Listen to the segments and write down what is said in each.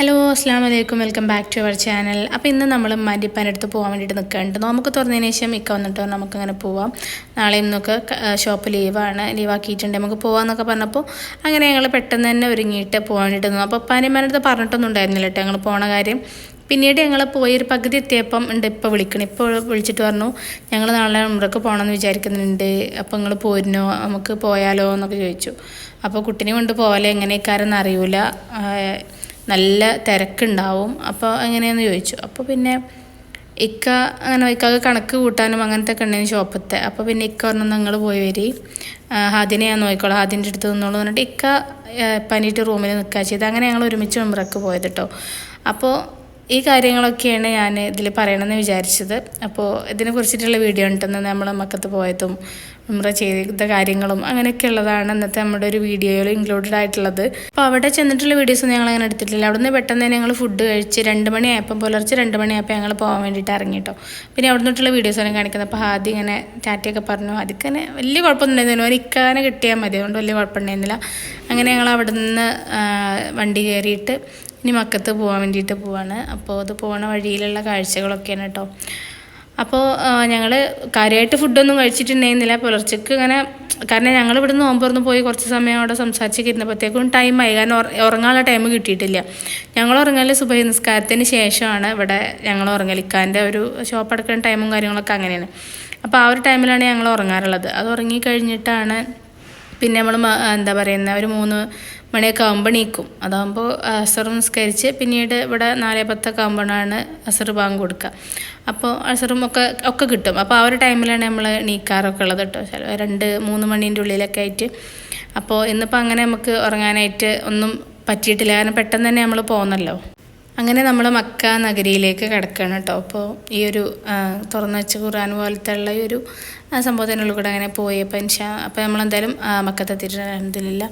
Hello അസ്സാം വലൈക്കും welcome back to our channel അപ്പോൾ ഇന്ന് നമ്മൾ മല്ലിപ്പാന്റെ അടുത്ത് പോകാൻ വേണ്ടിയിട്ട് നിൽക്കുന്നുണ്ട് നമുക്ക് തുറന്നതിന് ശേഷം മിക്ക വന്നിട്ട് നമുക്കങ്ങനെ പോവാം. നാളെ ഇന്നൊക്കെ ഷോപ്പ് ലീവാണ് ലീവാക്കിയിട്ടുണ്ട് നമുക്ക് പോകാമെന്നൊക്കെ പറഞ്ഞപ്പോൾ അങ്ങനെ ഞങ്ങൾ പെട്ടെന്ന് തന്നെ ഒരുങ്ങിയിട്ട് പോകാൻ വേണ്ടിയിട്ട് നിന്നു. അപ്പോൾ പാനിമാരുടെ അടുത്ത് പറഞ്ഞിട്ടൊന്നും ഉണ്ടായിരുന്നില്ല കേട്ടോ ഞങ്ങൾ പോണ കാര്യം. പിന്നീട് ഞങ്ങൾ പോയി ഒരു പകുതി എത്തിയപ്പം ഉണ്ട് ഇപ്പോൾ വിളിക്കണം. ഇപ്പോൾ വിളിച്ചിട്ട് പറഞ്ഞു ഞങ്ങൾ നാളെ ഉമ്രക്ക് പോകണമെന്ന് വിചാരിക്കുന്നുണ്ട്. അപ്പോൾ നിങ്ങൾ പോരുന്നോ? നമുക്ക് പോയാലോ? എന്നൊക്കെ ചോദിച്ചു. അപ്പോൾ കുട്ടീനെ കൊണ്ട് പോകാലോ എങ്ങനെയൊക്കാരെന്ന് അറിയില്ല നല്ല തിരക്കുണ്ടാവും. അപ്പോൾ എങ്ങനെയെന്ന് ചോദിച്ചു. അപ്പോൾ പിന്നെ ഇക്ക അങ്ങനെ ഇക്കാക്ക് കണക്ക് കൂട്ടാനും അങ്ങനത്തെ ഒക്കെ ഉണ്ടായിരുന്നു ഷോപ്പത്തെ. അപ്പോൾ പിന്നെ ഇക്ക പറഞ്ഞു നിങ്ങൾ പോയി വരി. ഹാദിനെ ഞാൻ നോക്കിക്കോളാം. ഹാദിന്റെ അടുത്ത് നിന്നോളൂ എന്നിട്ട് ഇക്ക പനിയിട്ട് റൂമിൽ നിൽക്കുക ചെയ്ത്. അങ്ങനെ ഞങ്ങൾ ഒരുമിച്ച് മെമ്പറൊക്കെ പോയത് കേട്ടോ അപ്പോൾ ഈ കാര്യങ്ങളൊക്കെയാണ് ഞാൻ ഇതിൽ പറയണമെന്ന് വിചാരിച്ചത്. അപ്പോൾ ഇതിനെ കുറിച്ചിട്ടുള്ള വീഡിയോ ഉണ്ടെന്ന് നമ്മൾ മക്കത്ത് പോയതും ഉമ്ര ചെയ്ത കാര്യങ്ങളും അങ്ങനെയൊക്കെ ഉള്ളതാണ് ഇന്നത്തെ നമ്മുടെ ഒരു വീഡിയോയിൽ ഇൻക്ലൂഡഡ് ആയിട്ടുള്ളത്. അപ്പോൾ അവിടെ ചെന്നിട്ടുള്ള വീഡിയോസ് ഞങ്ങൾ അങ്ങനെ എടുത്തിട്ടില്ല. അവിടെ നിന്ന് പെട്ടെന്ന് തന്നെ ഞങ്ങൾ ഫുഡ് കഴിച്ച് രണ്ട് മണിയായപ്പം പുലർച്ചെ രണ്ട് മണിയായപ്പോൾ ഞങ്ങൾ പോകാൻ വേണ്ടിയിട്ട് ഇറങ്ങി കേട്ടോ പിന്നെ അവിടെ നിന്നിട്ടുള്ള വീഡിയോസാണ് കാണിക്കുന്നത്. അപ്പോൾ ആദ്യം ഇങ്ങനെ ടാറ്റയൊക്കെ പറഞ്ഞു. ആദ്യമൊക്കെ വലിയ കുഴപ്പമൊന്നും ഉണ്ടായിരുന്നില്ല ഒരു ഇക്കാനെ കിട്ടിയാൽ മതി. അതുകൊണ്ട് വലിയ കുഴപ്പമുണ്ടായിരുന്നില്ല. അങ്ങനെ ഞങ്ങൾ അവിടെ നിന്ന് വണ്ടി കയറിയിട്ട് ഇനി മക്കത്ത് പോകാൻ വേണ്ടിയിട്ട് പോവാണ്. അപ്പോൾ അത് പോണ വഴിയിലുള്ള കാഴ്ചകളൊക്കെയാണ് കേട്ടോ. അപ്പോൾ ഞങ്ങൾ കാര്യമായിട്ട് ഫുഡൊന്നും കഴിച്ചിട്ടുണ്ടായിരുന്നില്ല. പുലർച്ചയ്ക്ക് ഇങ്ങനെ കാരണം ഞങ്ങൾ ഇവിടെ നിന്ന് നോമ്പുറന്ന് പോയി കുറച്ച് സമയം അവിടെ സംസാരിച്ചൊക്കെ ഇരുന്നപ്പോഴത്തേക്കും ടൈമായി. കാരണം ഉറ- ഉറങ്ങാനുള്ള ടൈം കിട്ടിയിട്ടില്ല. ഞങ്ങൾ ഉറങ്ങൽ സുബഹി നിസ്കാരത്തിന് ശേഷമാണ് ഇവിടെ ഞങ്ങൾ ഉറങ്ങൽ ഇക്കാന്റെ ഒരു ഷോപ്പ് അടക്കുന്ന ടൈമും കാര്യങ്ങളൊക്കെ അങ്ങനെയാണ്. അപ്പോൾ ആ ഒരു ടൈമിലാണ് ഞങ്ങൾ ഉറങ്ങാറുള്ളത് അത് ഉറങ്ങി കഴിഞ്ഞിട്ടാണ് പിന്നെ നമ്മൾ എന്താ പറയുന്ന ഒരു മൂന്ന് മണിയൊക്കെ ആകുമ്പോൾ നീക്കും അതാകുമ്പോൾ അസർ നിസ്കരിച്ച് പിന്നീട് ഇവിടെ നാലേ പത്തൊക്കെ ആകുമ്പോഴാണ് അസർ ബാങ്ക് കൊടുക്കുക അപ്പോൾ അസറും ഒക്കെ ഒക്കെ കിട്ടും. അപ്പോൾ ആ ഒരു ടൈമിലാണ് നമ്മൾ നീക്കാറൊക്കെ ഉള്ളത് കേട്ടോ ചില രണ്ട് മൂന്ന് മണീന്റെ ഉള്ളിലൊക്കെ ആയിട്ട്. അപ്പോൾ ഇന്നിപ്പോൾ അങ്ങനെ നമുക്ക് ഉറങ്ങാനായിട്ട് ഒന്നും പറ്റിയിട്ടില്ല. കാരണം പെട്ടെന്ന് തന്നെ നമ്മൾ പോകുന്നല്ലോ അങ്ങനെ നമ്മൾ മക്ക നഗരിയിലേക്ക് കിടക്കുകയാണ് കേട്ടോ അപ്പോൾ ഈ ഒരു തുറന്നു വെച്ച ഖുർആൻ പോലത്തെ ഉള്ള ഈ ഒരു സംഭവത്തിനുള്ളിൽ കൂടെ അങ്ങനെ പോയി. അപ്പോൾ അപ്പോൾ നമ്മളെന്തായാലും മക്കത്തെത്തിയിട്ടില്ല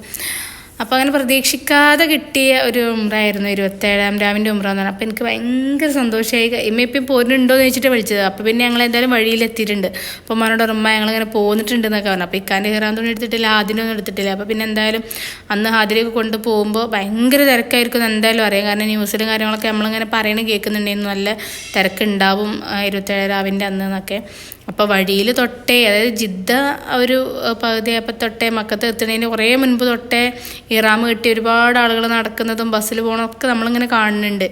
അപ്പോൾ അങ്ങനെ പ്രതീക്ഷിക്കാതെ കിട്ടിയ ഒരു ഉമ്രായിരുന്നു ഇരുപത്തേഴാം രാമിന്റെ ഉമ്ര എന്ന് പറഞ്ഞാൽ അപ്പോൾ എനിക്ക് ഭയങ്കര സന്തോഷമായി ഇമ്മ ഇപ്പം പോരുന്നുണ്ടോ എന്ന് ചോദിച്ചിട്ട് വിളിച്ചത്. അപ്പോൾ പിന്നെ ഞങ്ങൾ എന്തായാലും വഴിയിലെത്തിയിട്ടുണ്ട് അപ്പോൾ ഉമ്മാനോട് ഉമ്മ ഞങ്ങളിങ്ങനെ പോന്നിട്ടുണ്ട് എന്നൊക്കെ പറഞ്ഞു. അപ്പോൾ ഇക്കാന്റെ ഹിറാൻ തുണി എടുത്തിട്ടില്ല ആദ്യമൊന്നും എടുത്തിട്ടില്ല. അപ്പോൾ പിന്നെ എന്തായാലും അന്ന് ഹാദിലേക്ക് കൊണ്ട് പോകുമ്പോൾ ഭയങ്കര തിരക്കായിരിക്കും എന്തായാലും അറിയാം. കാരണം ന്യൂസിലും കാര്യങ്ങളൊക്കെ നമ്മളിങ്ങനെ പറയണ കേൾക്കുന്നുണ്ടായിരുന്നു നല്ല തിരക്കുണ്ടാവും ഇരുപത്തേഴ് രാവിന്റെ അന്ന് എന്നൊക്കെ. അപ്പോൾ വഴിയിൽ തൊട്ടേ അതായത് ജിദ്ദ ഒരു പകുതി അപ്പം തൊട്ടേ മക്കത്ത് എത്തുന്നതിന് കുറേ മുൻപ് തൊട്ടേ ഇറാമ് കിട്ടി ഒരുപാട് ആളുകൾ നടക്കുന്നതും ബസ്സിൽ പോകണമൊക്കെ നമ്മളിങ്ങനെ കാണുന്നുണ്ട്.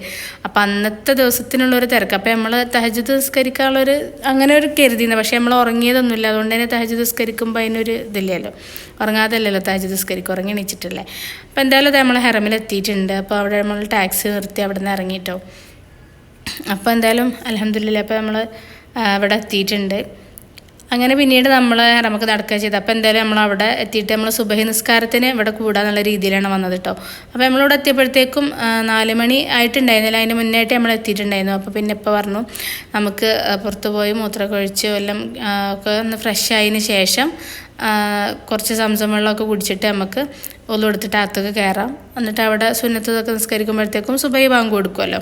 അപ്പോൾ അന്നത്തെ ദിവസത്തിനുള്ളൊരു തിരക്ക്. അപ്പോൾ നമ്മൾ തഹജ് നിസ്കരിക്കാനുള്ളൊരു അങ്ങനെ ഒരു കരുതിയിരുന്നു പക്ഷേ നമ്മൾ ഉറങ്ങിയതൊന്നുമില്ല. അതുകൊണ്ട് തന്നെ തഹജ് നിസ്കരിക്കുമ്പോൾ അതിനൊരു ഇതില്ലല്ലോ. ഉറങ്ങാതല്ലല്ലോ തഹജ് നിസ്കരിക്കും ഉറങ്ങി എണീച്ചിട്ടില്ലേ. അപ്പോൾ എന്തായാലും അത് നമ്മൾ ഹെറമിൽ എത്തിയിട്ടുണ്ട്. അപ്പോൾ അവിടെ നമ്മൾ ടാക്സി നിർത്തി അവിടെ നിന്ന് ഇറങ്ങിയിട്ടോ അപ്പോൾ എന്തായാലും അലഹമില്ല അപ്പോൾ നമ്മൾ അവിടെ എത്തിയിട്ടുണ്ട്. അങ്ങനെ പിന്നീട് നമ്മൾ നമുക്ക് നടക്കുക ചെയ്ത്. അപ്പോൾ എന്തായാലും നമ്മൾ അവിടെ എത്തിയിട്ട് നമ്മൾ സുബഹി നിസ്കാരത്തിന് ഇവിടെ കൂടാന്നുള്ള രീതിയിലാണ് വന്നത് കേട്ടോ അപ്പോൾ നമ്മളിവിടെ എത്തിയപ്പോഴത്തേക്കും നാല് മണി ആയിട്ടുണ്ടായിരുന്നില്ല. അതിന് മുന്നായിട്ട് നമ്മൾ എത്തിയിട്ടുണ്ടായിരുന്നു. അപ്പോൾ പിന്നെ ഇപ്പോൾ പറഞ്ഞു നമുക്ക് പുറത്ത് പോയി മൂത്രമൊക്കെ ഒഴിച്ച് എല്ലാം ഒക്കെ ഒന്ന് ഫ്രഷ് ആയതിന് ശേഷം കുറച്ച് സംസം വെള്ളമൊക്കെ കുടിച്ചിട്ട് നമുക്ക് ഒന്നും എടുത്തിട്ട് അകത്തൊക്കെ കയറാം. എന്നിട്ട് അവിടെ സുന്നത്തതൊക്കെ നിസ്കരിക്കുമ്പോഴത്തേക്കും സുബൈ ബാങ്ക് കൊടുക്കുമല്ലോ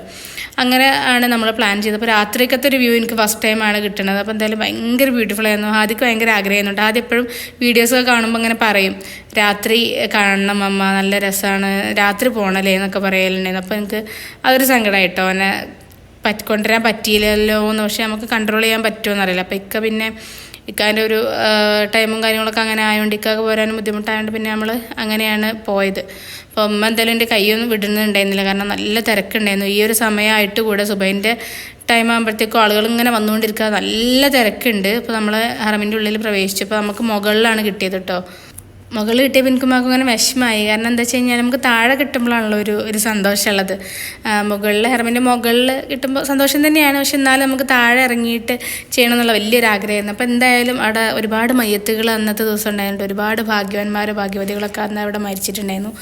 അങ്ങനെ ആണ് നമ്മൾ പ്ലാൻ ചെയ്തത്. അപ്പോൾ രാത്രിക്കത്തെ ഒരു വ്യൂ എനിക്ക് ഫസ്റ്റ് ടൈമാണ് കിട്ടുന്നത് അപ്പോൾ എന്തായാലും ഭയങ്കര ബ്യൂട്ടിഫുൾ ആയിരുന്നു. ആദ്യം ഭയങ്കര ആഗ്രഹമായിരുന്നുണ്ട് ആദ്യം എപ്പോഴും വീഡിയോസൊക്കെ കാണുമ്പോൾ അങ്ങനെ പറയും രാത്രി കാണണം അമ്മ നല്ല രസമാണ് രാത്രി പോകണല്ലേ എന്നൊക്കെ പറയലുണ്ടായിരുന്നു. അപ്പോൾ എനിക്ക് അതൊരു സങ്കടമായിട്ടോ എന്നെ പറ്റി കൊണ്ടുവരാൻ പറ്റിയില്ലല്ലോ എന്ന് പക്ഷേ നമുക്ക് കൺട്രോൾ ചെയ്യാൻ പറ്റുമോ എന്നറിയില്ല അപ്പോൾ ഇക്ക പിന്നെ ഇക്കാന്റെ ഒരു ടൈമും കാര്യങ്ങളൊക്കെ അങ്ങനെ ആയതുകൊണ്ട് ഇക്കാക്ക് പോരാനും ബുദ്ധിമുട്ടായതുകൊണ്ട് പിന്നെ നമ്മൾ അങ്ങനെയാണ് പോയത്. അപ്പോൾ അമ്മ എന്തായാലും എന്റെ കൈയൊന്നും വിടുന്നുണ്ടായിരുന്നില്ല. കാരണം നല്ല തിരക്കുണ്ടായിരുന്നു. ഈ ഒരു സമയമായിട്ട് കൂടെ സുബൈന്റെ ടൈം ആകുമ്പോഴത്തേക്കും ആളുകൾ ഇങ്ങനെ വന്നുകൊണ്ടിരിക്കുക നല്ല തിരക്കുണ്ട്. അപ്പോൾ നമ്മൾ ഹറമിന്റെ ഉള്ളിൽ പ്രവേശിച്ചപ്പോൾ നമുക്ക് മുകളിലാണ് കിട്ടിയത് കേട്ടോ മുകളിൽ കിട്ടിയപ്പോൾ എനിക്ക് മകൾക്ക് അങ്ങനെ വിഷമമായി. കാരണം എന്താ വെച്ച് കഴിഞ്ഞാൽ നമുക്ക് താഴെ കിട്ടുമ്പോഴാണല്ലോ ഒരു ഒരു സന്തോഷമുള്ളത്. മുകളിൽ ഹെർമിന്റെ മുകളിൽ കിട്ടുമ്പോൾ സന്തോഷം തന്നെയാണ്. പക്ഷെ എന്നാലും നമുക്ക് താഴെ ഇറങ്ങിയിട്ട് ചെയ്യണം എന്നുള്ള വലിയൊരു ആഗ്രഹമായിരുന്നു അപ്പോൾ എന്തായാലും അവിടെ ഒരുപാട് മയ്യത്തുകൾ അന്നത്തെ ദിവസം ഉണ്ടായിട്ടുണ്ട്. ഒരുപാട് ഭാഗ്യവാന്മാരോ ഭാഗ്യവതികളൊക്കെ അന്ന് അവിടെ മരിച്ചിട്ടുണ്ടായിരുന്നു.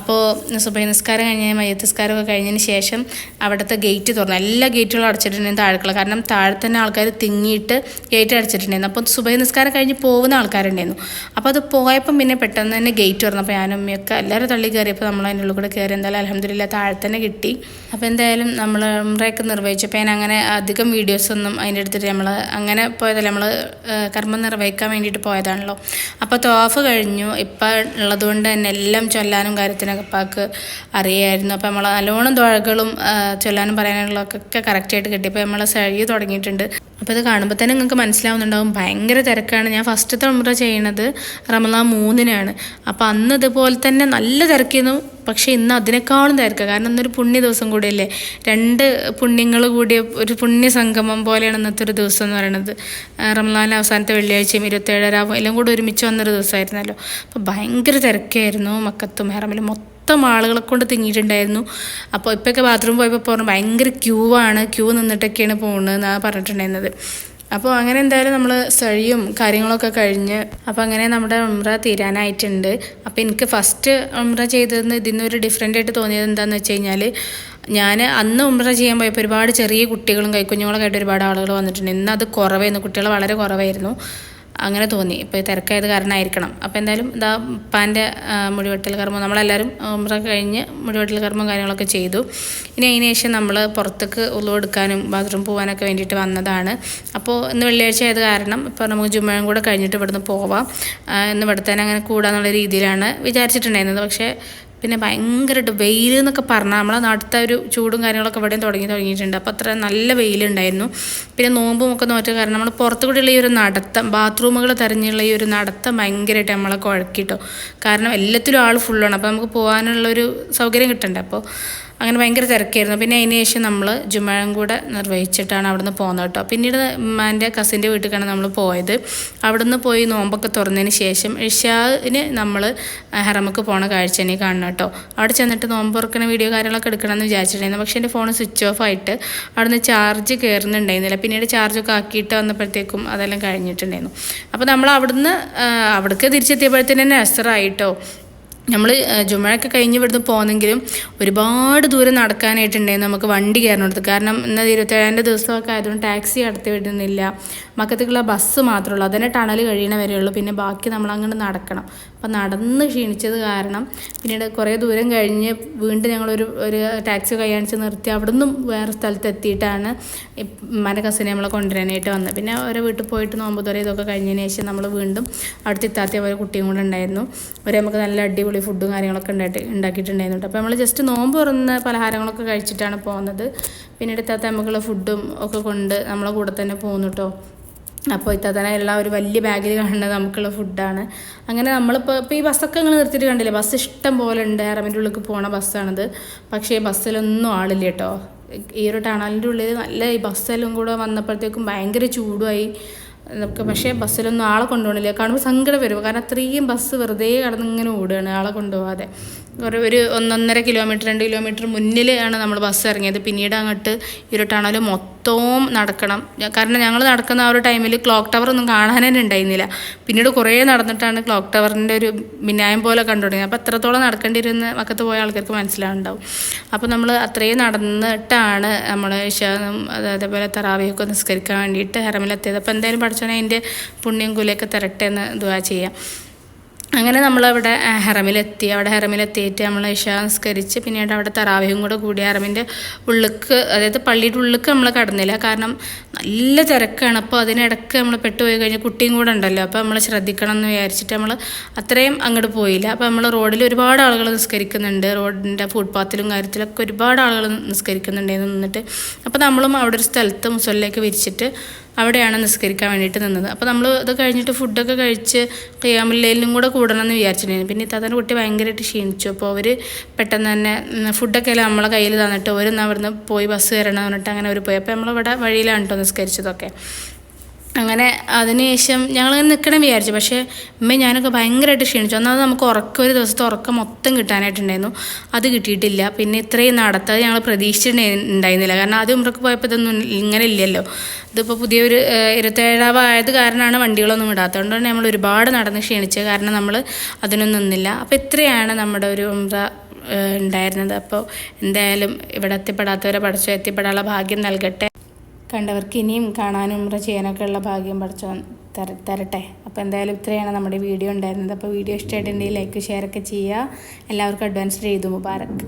അപ്പോൾ സുബൈ നിസ്കാരം കഴിഞ്ഞ മയ്യത്ത് നിസ്കാരമൊക്കെ കഴിഞ്ഞതിന് ശേഷം അവിടുത്തെ ഗേറ്റ് തുറന്നു. എല്ലാ ഗേറ്റുകളും അടച്ചിട്ടുണ്ടായിരുന്നു താഴേക്കുള്ള. കാരണം താഴെ തന്നെ ആൾക്കാർ തിങ്ങിയിട്ട് ഗേറ്റ് അടച്ചിട്ടുണ്ടായിരുന്നു. അപ്പോൾ സുബൈ നിസ്കാരം കഴിഞ്ഞ് പോകുന്ന ആൾക്കാരുണ്ടായിരുന്നു. അപ്പോൾ അത് പോയപ്പം പിന്നെ പെട്ടെന്ന് തന്നെ ഗേറ്റ് തുറന്നപ്പോൾ ഞാനും അമ്മയൊക്കെ എല്ലാവരും തള്ളി കയറിയപ്പോൾ നമ്മൾ അതിന്റെ ഉള്ളിൽ കൂടെ കയറി എന്തായാലും അലഹമില്ല താഴെ തന്നെ കിട്ടി. അപ്പോൾ എന്തായാലും നമ്മൾ ഉംറയൊക്കെ നിർവഹിച്ചപ്പോൾ ഞാൻ അങ്ങനെ അധികം വീഡിയോസൊന്നും അതിന്റെ അടുത്തിട്ട് നമ്മൾ അങ്ങനെ പോയതല്ല. നമ്മൾ കർമ്മം നിർവഹിക്കാൻ വേണ്ടിയിട്ട് പോയതാണല്ലോ. അപ്പോൾ തോഫ് കഴിഞ്ഞു. ഇപ്പം ഉള്ളതുകൊണ്ട് തന്നെ എല്ലാം ചൊല്ലാനും കാര്യത്തിനൊക്കെ പാക്ക് അറിയായിരുന്നു. അപ്പോൾ നമ്മൾ നല്ലോണം തുഴകളും ചൊല്ലാനും പറയാനുള്ളതൊക്കെ കറക്റ്റായിട്ട് കിട്ടി. അപ്പോൾ നമ്മൾ സഴി തുടങ്ങിയിട്ടുണ്ട്. അപ്പോൾ ഇത് കാണുമ്പോൾ തന്നെ നിങ്ങൾക്ക് മനസ്സിലാവുന്നുണ്ടാവും. ഭയങ്കര തിരക്കാണ്. ഞാൻ ഫസ്റ്റത്തെ തമ്പ്ര ചെയ്യണത് റമദാൻ മൂന്നിനാണ്. അപ്പോൾ അന്ന് ഇതുപോലെ തന്നെ നല്ല തിരക്കിയിരുന്നു പക്ഷേ ഇന്ന് അതിനേക്കാളും തിരക്കുക കാരണം ഇന്നൊരു പുണ്യ ദിവസം കൂടിയല്ലേ? രണ്ട് പുണ്യങ്ങൾ കൂടിയ ഒരു പുണ്യ സംഗമം പോലെയാണ് ഇന്നത്തെ ഒരു ദിവസം എന്ന് പറയുന്നത് റംലാൻ അവസാനത്തെ വെള്ളിയാഴ്ചയും ഇരുപത്തേഴരാവും എല്ലാം കൂടി ഒരുമിച്ച് വന്നൊരു ദിവസമായിരുന്നല്ലോ. അപ്പോൾ ഭയങ്കര തിരക്കായിരുന്നു മക്കത്തും ഹെറമിലും മൊത്തം മൊത്തം ആളുകളെ കൊണ്ട് തിങ്ങിയിട്ടുണ്ടായിരുന്നു. അപ്പോൾ ഇപ്പോഴൊക്കെ ബാത്റൂം പോയപ്പോൾ പറഞ്ഞു ഭയങ്കര ക്യൂ ആണ്. ക്യൂ നിന്നിട്ടൊക്കെയാണ് പോകുന്നതെന്നാണ് പറഞ്ഞിട്ടുണ്ടായിരുന്നത്. അപ്പോൾ അങ്ങനെ എന്തായാലും നമ്മൾ സഴിയും കാര്യങ്ങളൊക്കെ കഴിഞ്ഞ് അപ്പോൾ അങ്ങനെ നമ്മുടെ ഉമ്ര തീരാനായിട്ടുണ്ട്. അപ്പോൾ എനിക്ക് ഫസ്റ്റ് ഉമ്ര ചെയ്തതെന്ന് ഇതിൽ ഒരു ഡിഫറെന്റ് ആയിട്ട് തോന്നിയത് എന്താണെന്ന് വെച്ച് കഴിഞ്ഞാൽ ഞാൻ അന്ന് ഉമ്ര ചെയ്യാൻ പോയപ്പോൾ ഒരുപാട് ചെറിയ കുട്ടികളും കൈക്കുഞ്ഞുങ്ങളൊക്കെ ആയിട്ട് ഒരുപാട് ആളുകൾ വന്നിട്ടുണ്ട്. ഇന്ന് അത് കുറവായിരുന്നു. കുട്ടികൾ വളരെ കുറവായിരുന്നു. അങ്ങനെ തോന്നി. ഇപ്പോൾ തിരക്കായത് കാരണമായിരിക്കണം അപ്പോൾ എന്തായാലും ഇതാ ഉപ്പാന്റെ മുടിവെട്ടൽ കർമ്മം നമ്മളെല്ലാവരും ഉമ്ര കഴിഞ്ഞ് മുടിവെട്ടൽ കർമ്മം കാര്യങ്ങളൊക്കെ ചെയ്തു. ഇനി അതിന് ശേഷം നമ്മൾ പുറത്തേക്ക് ഉള്ളു എടുക്കാനും ബാത്റൂം പോകാനൊക്കെ വേണ്ടിയിട്ട് വന്നതാണ്. അപ്പോൾ ഇന്ന് വെള്ളിയാഴ്ച ആയത് കാരണം ഇപ്പോൾ നമുക്ക് ജുമ്മയും കൂടെ കഴിഞ്ഞിട്ട് ഇവിടുന്ന് പോവാം. ഇന്ന് ഇവിടെ തന്നെ അങ്ങനെ കൂടാന്നുള്ള രീതിയിലാണ് വിചാരിച്ചിട്ടുണ്ടായിരുന്നത്. പക്ഷേ പിന്നെ ഭയങ്കരമായിട്ട് വെയിൽ എന്നൊക്കെ പറഞ്ഞാൽ നമ്മളെ നാട്ടിലത്തെ ഒരു ചൂടും കാര്യങ്ങളൊക്കെ ഇവിടെയും തുടങ്ങി തുടങ്ങിയിട്ടുണ്ട്. അപ്പോൾ അത്ര നല്ല വെയിലുണ്ടായിരുന്നു. പിന്നെ നോമ്പും ഒക്കെ നോറ്റ കാരണം നമ്മൾ പുറത്തു കൂടിയുള്ള ഈ ഒരു നടത്തം ബാത്റൂമുകൾ തെരഞ്ഞുള്ള ഈ ഒരു നടത്തം ഭയങ്കരമായിട്ട് നമ്മളെ കുഴക്കിട്ടോ. കാരണം എല്ലാത്തിലും ആൾ ഫുള്ളാണ് അപ്പോൾ നമുക്ക് പോകാനുള്ള ഒരു സൗകര്യം കിട്ടണ്ടേ? അപ്പോൾ അങ്ങനെ ഭയങ്കര തിരക്കായിരുന്നു. പിന്നെ അതിന് ശേഷം നമ്മൾ ജുമഴം കൂടെ നിർവഹിച്ചിട്ടാണ് അവിടുന്ന് പോകുന്നത് കേട്ടോ. പിന്നീട് എന്റെ കസിന്റെ വീട്ടിലേക്കാണ് നമ്മൾ പോയത്. അവിടുന്ന് പോയി നോമ്പൊക്കെ തുറന്നതിന് ശേഷം ഇഷാവിന് നമ്മൾ ഹെറമക്ക് പോണ കാഴ്ച തന്നെ കാണണം കേട്ടോ. അവിടെ ചെന്നിട്ട് നോമ്പ് തുറക്കുന്ന വീഡിയോ കാര്യങ്ങളൊക്കെ എടുക്കണമെന്ന് വിചാരിച്ചിട്ടുണ്ടായിരുന്നു. പക്ഷേ എന്റെ ഫോൺ സ്വിച്ച് ഓഫ് ആയിട്ട് അവിടുന്ന് ചാർജ് കയറുന്നുണ്ടായിരുന്നില്ല പിന്നീട് ചാർജൊക്കെ ആക്കിയിട്ട് വന്നപ്പോഴത്തേക്കും അതെല്ലാം കഴിഞ്ഞിട്ടുണ്ടായിരുന്നു. അപ്പോൾ നമ്മൾ അവിടുന്ന് അവിടേക്ക് തിരിച്ചെത്തിയപ്പോഴത്തേന് തന്നെ അസറായിട്ടോ നമ്മൾ ജുമഴൊക്കെ കഴിഞ്ഞ് ഇവിടുന്ന് പോകുന്നെങ്കിലും ഒരുപാട് ദൂരം നടക്കാനായിട്ടുണ്ടായിരുന്നു നമുക്ക് വണ്ടി കയറണടുത്ത്. കാരണം ഇന്നത് ഇരുപത്തേഴാന്റെ ദിവസമൊക്കെ ആയതുകൊണ്ട് ടാക്സി അടുത്ത് വിടുന്നില്ല. മക്കത്തേക്കുള്ള ബസ് മാത്രമേ ഉള്ളൂ. അതന്നെ ടണൽ കഴിയണ വരെയുള്ളൂ. പിന്നെ ബാക്കി നമ്മൾ അങ്ങോട്ട് നടക്കണം. അപ്പം നടന്ന് ക്ഷീണിച്ചത് കാരണം പിന്നീട് കുറേ ദൂരം കഴിഞ്ഞ് വീണ്ടും ഞങ്ങളൊരു ഒരു ടാക്സി കൈയാണിച്ച് നിർത്തി അവിടെ നിന്നും വേറെ സ്ഥലത്ത് എത്തിയിട്ടാണ് മരം കസിനെ നമ്മളെ കൊണ്ടുവരാനായിട്ട് വന്നത്. പിന്നെ ഓരോ വീട്ടിൽ പോയിട്ട് നോമ്പ് തുറ ഇതൊക്കെ കഴിഞ്ഞതിന് ശേഷം നമ്മൾ വീണ്ടും അവിടുത്തെ എത്താത്തിയ ഒരു കുട്ടിയും കൂടെ ഉണ്ടായിരുന്നു. അവർ നമുക്ക് നല്ല അടിപൊളി ഫുഡും കാര്യങ്ങളൊക്കെ ഉണ്ടായിട്ട് ഉണ്ടാക്കിയിട്ടുണ്ടായിരുന്നു അപ്പോൾ നമ്മൾ ജസ്റ്റ് നോമ്പ് തുറന്ന് പലഹാരങ്ങളൊക്കെ കഴിച്ചിട്ടാണ് പോകുന്നത്. പിന്നീട് എത്താത്ത നമുക്കുള്ള ഫുഡും ഒക്കെ കൊണ്ട് നമ്മളെ കൂടെ തന്നെ പോകുന്നു കേട്ടോ. അപ്പോൾ ഉള്ള ഒരു വലിയ ബാഗിൽ കാണുന്നത് നമുക്കുള്ള ഫുഡാണ്. അങ്ങനെ നമ്മളിപ്പോൾ ഇപ്പോൾ ഈ ബസ്സൊക്കെ നിങ്ങൾ നിർത്തിയിട്ട് കണ്ടില്ലേ? ബസ് ഇഷ്ടം പോലെ ഉണ്ട്. അറമിന്റെ ഉള്ളിലേക്ക് പോണ ബസ്സാണിത്. പക്ഷേ ബസ്സിലൊന്നും ആളില്ല കേട്ടോ. ഈ ഒരു ടണലിന്റെ ഉള്ളിൽ നല്ല ഈ ബസ്സെല്ലാം കൂടെ വന്നപ്പോഴത്തേക്കും ഭയങ്കര ചൂടുമായി നമുക്ക് പക്ഷേ ബസ്സിലൊന്നും ആളെ കൊണ്ടുപോകണില്ല കാണുമ്പോൾ സങ്കടം വരും. കാരണം അത്രയും ബസ് വെറുതെ കടന്ന് ഇങ്ങനെ ഓടുകയാണ് ആളെ കൊണ്ടുപോകാതെ ഒരു ഒരു ഒന്നൊന്നര കിലോമീറ്റർ രണ്ട് കിലോമീറ്റർ മുന്നിലാണ് നമ്മൾ ബസ് ഇറങ്ങിയത്. പിന്നീട് അങ്ങോട്ട് ഈ ഒരു ടണൽ മൊത്തവും നടക്കണം. കാരണം ഞങ്ങൾ നടക്കുന്ന ആ ഒരു ടൈമിൽ ക്ലോക്ക് ടവർ ഒന്നും കാണാൻ തന്നെ ഉണ്ടായിരുന്നില്ല. പിന്നീട് കുറേ നടന്നിട്ടാണ് ക്ലോക്ക് ടവറിന്റെ ഒരു മിന്നായം പോലെ കണ്ടു തുടങ്ങിയത് അപ്പോൾ എത്രത്തോളം നടക്കേണ്ടി വരുന്ന മക്കത്ത് പോയ ആൾക്കാർക്ക് മനസ്സിലാവുണ്ടാവും. അപ്പോൾ നമ്മൾ അത്രയും നടന്നിട്ടാണ് നമ്മൾ ഇഷ അതേപോലെ തറാവിയൊക്കെ നിസ്കരിക്കാൻ വേണ്ടിയിട്ട് ഹെറമിലെത്തിയത്. അപ്പോൾ എന്തായാലും പഠിച്ചോനെ അതിന്റെ പുണ്യം കുലയൊക്കെ തരട്ടെ എന്ന് ദുവാ ചെയ്യാം. അങ്ങനെ നമ്മളവിടെ ഹെറമിലെത്തി. അവിടെ ഹെറമിലെത്തിയിട്ട് നമ്മൾ ഇഷ സംസ്കരിച്ച് പിന്നീട് അവിടെ തറാവിയും കൂടെ കൂടി ഹെറമിന്റെ ഉള്ളിക്ക് അതായത് പള്ളിയുടെ ഉള്ളിക്ക് നമ്മൾ കടന്നില്ല. കാരണം നല്ല തിരക്കാണ്. അപ്പോൾ അതിനിടക്ക് നമ്മൾ പെട്ടുപോയി കഴിഞ്ഞാൽ കുട്ടിയും കൂടെ ഉണ്ടല്ലോ. അപ്പോൾ നമ്മൾ ശ്രദ്ധിക്കണം എന്ന് വിചാരിച്ചിട്ട് നമ്മൾ അത്രയും അങ്ങോട്ട് പോയില്ല. അപ്പോൾ നമ്മൾ റോഡിൽ ഒരുപാട് ആളുകൾ നിസ്കരിക്കുന്നുണ്ട്. റോഡിന്റെ ഫുട്പാത്തിലും കാര്യത്തിലൊക്കെ ഒരുപാട് ആളുകൾ നിസ്കരിക്കുന്നുണ്ടായിരുന്നു നിന്നിട്ട്. അപ്പോൾ നമ്മളും അവിടെ ഒരു സ്ഥലത്ത് മുസലിലേക്ക് വിരിച്ചിട്ട് അവിടെയാണ് നിസ്കരിക്കാൻ വേണ്ടിയിട്ട് നിന്നത്. അപ്പോൾ നമ്മൾ ഇത് കഴിഞ്ഞിട്ട് ഫുഡൊക്കെ കഴിച്ച് കയ്യാമില്ലേലും കൂടെ കൂടണം എന്ന് വിചാരിച്ചിട്ടുണ്ടായിരുന്നു. പിന്നെ ഇത്താത്തന്റെ കുട്ടി ഭയങ്കരമായിട്ട് ക്ഷീണിച്ചു. അപ്പോൾ അവർ പെട്ടെന്ന് തന്നെ ഫുഡൊക്കെ അല്ല നമ്മളെ കയ്യിൽ തന്നിട്ട് ഒരു അവിടുന്ന് പോയി ബസ് കയറണം പറഞ്ഞിട്ട് അങ്ങനെ അവർ പോയി. അപ്പോൾ നമ്മളിവിടെ വഴിയിലാണ് കേട്ടോ നിസ്കരിച്ചതൊക്കെ. അങ്ങനെ അതിനുശേഷം ഞങ്ങൾ നിൽക്കണം വിചാരിച്ചു. പക്ഷേ ഉമ്മ ഞാനൊക്കെ ഭയങ്കരമായിട്ട് ക്ഷീണിച്ചു. ഒന്നാമത് നമുക്ക് ഉറക്കം ഒരു ദിവസത്തെ ഉറക്കം മൊത്തം കിട്ടാനായിട്ടുണ്ടായിരുന്നു. അത് കിട്ടിയിട്ടില്ല. പിന്നെ ഇത്രയും നടത്താതെ ഞങ്ങൾ പ്രതീക്ഷിച്ചിട്ടുണ്ടായിരുന്നില്ല കാരണം ആദ്യം ഉമ്രക്ക് പോയപ്പോൾ ഇതൊന്നും ഇങ്ങനെ ഇല്ലല്ലോ. ഇതിപ്പോൾ പുതിയൊരു ഇരുപത്തേഴാവ് ആയത് കാരണമാണ് വണ്ടികളൊന്നും ഇടാത്തതുകൊണ്ട് അതുകൊണ്ടാണ് നമ്മൾ ഒരുപാട് നടന്ന് ക്ഷീണിച്ചത്. കാരണം നമ്മൾ അതിനൊന്നും നിന്നില്ല. അപ്പോൾ ഇത്രയാണ് നമ്മുടെ ഒരു ഉമ്ര ഉണ്ടായിരുന്നത്. അപ്പോൾ എന്തായാലും ഇവിടെ എത്തിപ്പെടാത്തവരെ പഠിച്ചു എത്തിപ്പെടാനുള്ള ഭാഗ്യം നൽകട്ടെ. കണ്ടവർക്ക് ഇനിയും കാണാനും ഉംറ ചെയ്യാനൊക്കെ ഉള്ള ഭാഗ്യം പഠിച്ചോ തര തരട്ടെ. അപ്പോൾ എന്തായാലും ഇത്രയാണ് നമ്മുടെ വീഡിയോ ഉണ്ടായിരുന്നത്. അപ്പോൾ വീഡിയോ ഇഷ്ടമായിട്ടുണ്ടെങ്കിൽ ലൈക്ക് ഷെയർ ഒക്കെ ചെയ്യുക. എല്ലാവർക്കും അഡ്വാൻസ് ചെയ്തു മുബാറക്ക്